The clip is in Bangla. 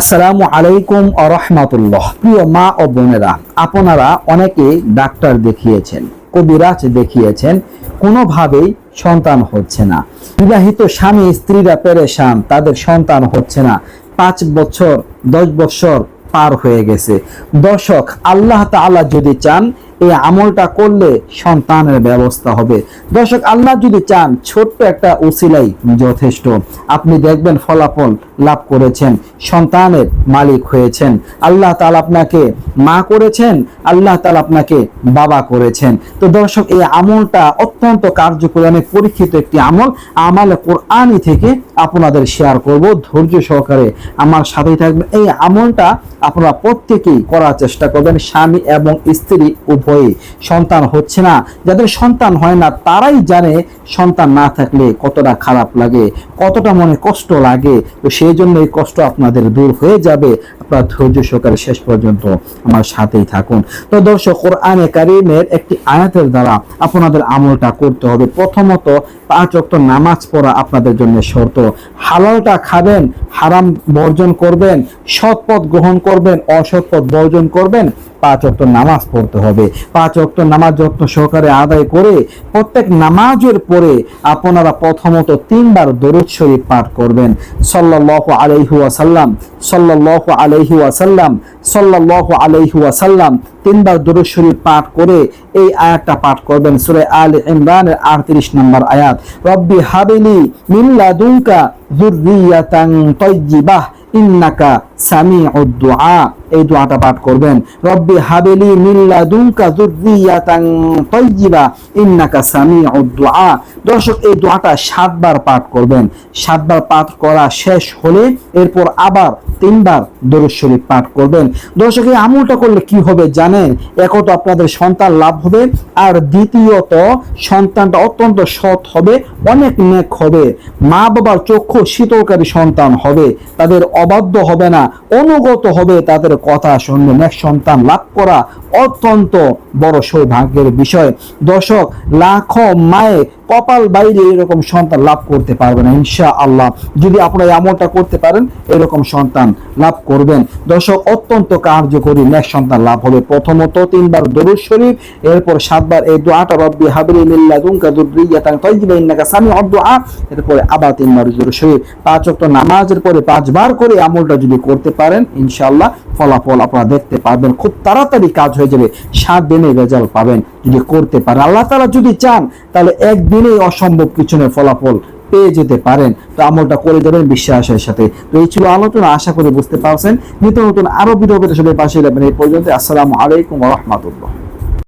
আসসালামু আলাইকুম রহমাতুল্লাহ। প্রিয় মা ও বোনেরা, আপনারা অনেকে ডাক্তার দেখিয়েছেন, কবিরাজ দেখিয়েছেন, কোনোভাবেই সন্তান হচ্ছে না। বিবাহিত স্বামী, স্ত্রীরা পেরেশান, তাদের সন্তান হচ্ছে না। পাঁচ বছর, দশ বছর পার হয়ে গেছে। দর্শক, আল্লাহ তাআলা যদি চান, এই আমলটা করলে সন্তানের ব্যবস্থা হবে। দর্শক, আল্লাহ যদি চান, ছোট্ট একটা উসিলাই যথেষ্ট। আপনি দেখবেন ফলাফল লাভ করেছেন, সন্তানের মালিক হয়েছেন। আল্লাহ তাআলা আপনাকে মা করেছেন, আল্লাহ তাআলা আপনাকে বাবা করেছেন। তো দর্শক, এই আমলটা অত্যন্ত কার্যকরী, অনেক পরীক্ষিত একটি আমল। আমল কোরআনই থেকে আপনাদের শেয়ার করব। ধৈর্য সহকারে আমার সাথেই থাকবেন। এই আমলটা আপনারা প্রত্যেকেই করার চেষ্টা করবেন, স্বামী এবং স্ত্রী উভয়ই সন্তান হচ্ছে না, যাদের সন্তান হয় না, তারাই জানে সন্তান না থাকলে কতটা খারাপ লাগে, কতটা মনে কষ্ট লাগে। তো সেই জন্য এই কষ্ট আপনাদের দূর হয়ে যাবে। আপনার ধৈর্য সহকারে শেষ পর্যন্ত আমার সাথেই থাকুন। তো দর্শক, কোরআনে কারিমের একটি আয়াতের দ্বারা আপনাদের আমলটা করতে হবে। প্রথমত পাঁচ অক্ত নামাজ পড়া আপনাদের জন্য শর্ত। হালালটা খাবেন হারাম বর্জন করবেন, সৎ পথ গ্রহণ করবেন, অসৎ পথ বর্জন করবেন, পাঁচ অক্ট নামাজ পড়তে হবে। পাঁচ অক্ট নামাজ যত্ন সহকারে আদায় করে প্রত্যেক নামাজের পরে আপনারা প্রথমত তিনবার দরুদ শরীফ পাঠ করবেন। সাল্লাল্লাহু আলাইহি ওয়াসাল্লাম, সাল্লাল্লাহু আলাইহি ওয়াসাল্লাম, সাল্লাল্লাহু আলাইহি ওয়াসাল্লাম তিনবার দরুদ শরীফ পাঠ করে এই আয়াতটা পাঠ করবেন। সূরা আলে ইমরানের 38 নম্বর আয়াত। রব্বি হাবিলি মিন লাদুনকা যুররিয়াতান তাইয়্যিবাহ ইন্নাকা সামিউদ দুআ এই দোয়াটা পাঠ করবেন। রব্বি হাবেলি মিল্লা দুনকা যুররিয়াতান তাইয়্যিবা, ইন্নাকা সামিউদ দুআ দর্শক, এই দোয়াটা সাতবার পাঠ করবেন। সাতবার পাঠ করা শেষ হলে এরপর আবার তিনবার দরুদ শরীফ পাঠ করবেন। দর্শক, এই আমলটা করলে কি হবে জানেন? একত আপনাদের সন্তান লাভ হবে, আর দ্বিতীয়ত সন্তানটা অত্যন্ত সৎ হবে, অনেক নেক হবে। মা বাবার চক্ষু শীতলকারী সন্তান হবে, তাদের অবাধ্য হবে না, অনুগত হবে তাদের কথা শুনবে নেক্সট সন্তান লাভ করা অত্যন্ত বড় সৌভাগ্যের বিষয়। দর্শক লাখো মায়ে কপাল বাইরে এরকম সন্তান লাভ করতে পারবে না ইনশা আল্লাহ যদি আপনারা আমলটা করতে পারেন, এরকম সন্তান লাভ করবেন। দর্শক, অত্যন্ত কার্যকরী নেক সন্তান লাভ হবে। প্রথমত তিনবার দরুদ শরীফ, এরপর সাতবার এই দোয়াটা রব্বি হাবলি লিল্লা দুনকা দুররিয়াতান তাইয়্যিবা ইন্নাকা সামিউদ দুআ এরপরে আবার তিনবার দরুদ শরীফ। পাঁচ ওয়াক্ত নামাজের পরে পাঁচবার করে আমলটা যদি করতে পারেন, ইনশাআল্লাহ ফলাফল আপনারা দেখতে পাবেন খুব তাড়াতাড়ি কাজ হয়ে যাবে, সাত দিনে রেজাল্ট পাবেন যদি করতে পারেন। আল্লাহ তাআলা যদি চান, তাহলে একদিনেই অসম্ভব কিছু নয় ফলাফল পেয়ে যেতে পারেন। তো আমলটা করে যাবেন বিশ্বাসের সাথে। তো এই ছিল আলোচনা, আশা করি বুঝতে পারছেন। নিত্য নতুন আরও বিরোধের সবাই পাশে যাবেন এই পর্যন্ত। আসসালামু আলাইকুম রাহমাতুল্লাহ।